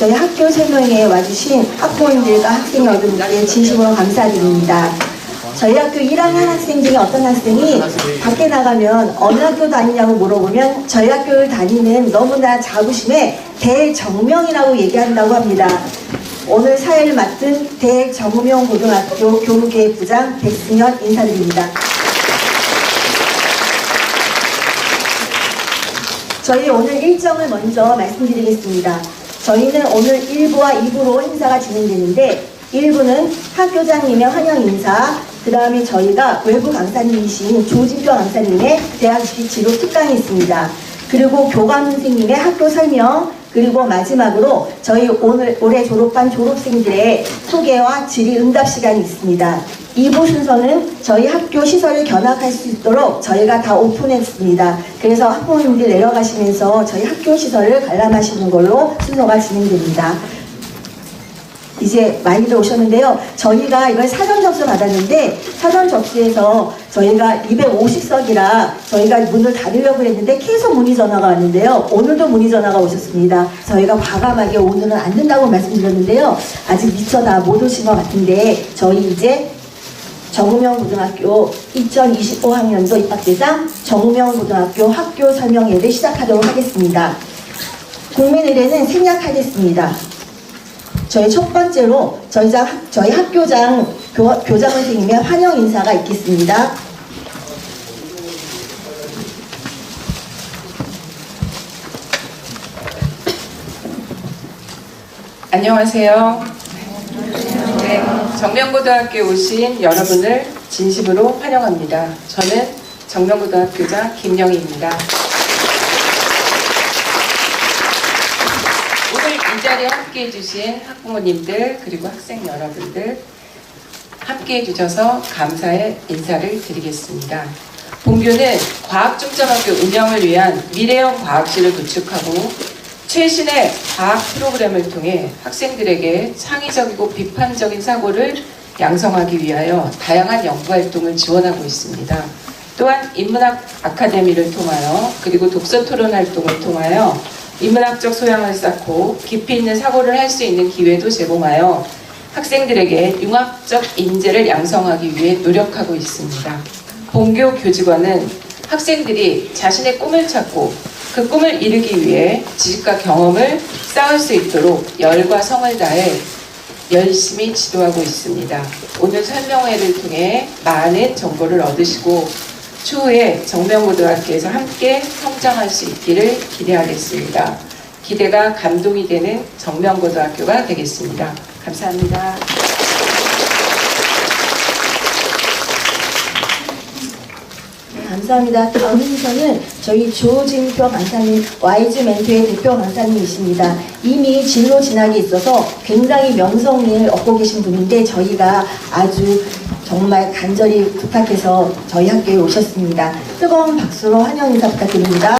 저희 학교 설명회에 와주신 학부모님들과 학생 여러분께 진심으로 감사드립니다. 저희 학교 1학년 학생 중에 어떤 학생이 밖에 나가면 어느 학교 다니냐고 물어보면 저희 학교를 다니는 너무나 자부심에 대정명이라고 얘기한다고 합니다. 오늘 사회를 맡은 대정명 고등학교 교무계획부장 백승현 인사드립니다. 저희 오늘 일정을 먼저 말씀드리겠습니다. 저희는 오늘 1부와 2부로 행사가 진행되는데 1부는 학교장님의 환영 인사, 그 다음에 저희가 외부 강사님이신 조진표 강사님의 대학 지로 특강이 있습니다. 그리고 교감 선생님의 학교 설명, 그리고 마지막으로 저희 오늘 올해 졸업한 졸업생들의 소개와 질의 응답 시간이 있습니다. 2부 순서는 저희 학교 시설을 견학할 수 있도록 저희가 다 오픈했습니다. 그래서 학부모님들 내려가시면서 저희 학교 시설을 관람하시는 걸로 순서가 진행됩니다. 이제 많이들 오셨는데요. 저희가 이걸 사전 접수 받았는데 사전 접수에서 저희가 250석이라 저희가 문을 닫으려고 했는데 계속 문의 전화가 왔는데요. 오늘도 문의 전화가 오셨습니다. 저희가 과감하게 오늘은 안 된다고 말씀드렸는데요. 아직 미처 다 못 오신 것 같은데 저희 이제 정우명 고등학교 2025학년도 입학대상 정우명 고등학교 학교 설명회를 시작하도록 하겠습니다. 국민 의례는 생략하겠습니다. 저희 첫 번째로 저희, 장, 저희 학교장 교, 교장 선생님의 환영 인사가 있겠습니다. 안녕하세요. 네, 정명고등학교에 오신 여러분을 진심으로 환영합니다. 저는 정명고등학교장 김영희입니다. 오늘 이 자리에 함께 해주신 학부모님들 그리고 학생 여러분들 함께 해주셔서 감사의 인사를 드리겠습니다. 본교는 과학중점학교 운영을 위한 미래형 과학실을 구축하고 최신의 과학 프로그램을 통해 학생들에게 창의적이고 비판적인 사고를 양성하기 위하여 다양한 연구 활동을 지원하고 있습니다. 또한 인문학 아카데미를 통하여 그리고 독서 토론 활동을 통하여 인문학적 소양을 쌓고 깊이 있는 사고를 할 수 있는 기회도 제공하여 학생들에게 융합적 인재를 양성하기 위해 노력하고 있습니다. 본교 교직원은 학생들이 자신의 꿈을 찾고 그 꿈을 이루기 위해 지식과 경험을 쌓을 수 있도록 열과 성을 다해 열심히 지도하고 있습니다. 오늘 설명회를 통해 많은 정보를 얻으시고 추후에 정명고등학교에서 함께 성장할 수 있기를 기대하겠습니다. 기대가 감동이 되는 정명고등학교가 되겠습니다. 감사합니다. 감사합니다. 다음 순서는 저희 조진표 강사님, 와이즈 멘토의 대표 강사님이십니다. 이미 진로 진학이 있어서 굉장히 명성을 얻고 계신 분인데 저희가 아주 정말 간절히 부탁해서 저희 학교에 오셨습니다. 뜨거운 박수로 환영 인사 부탁드립니다.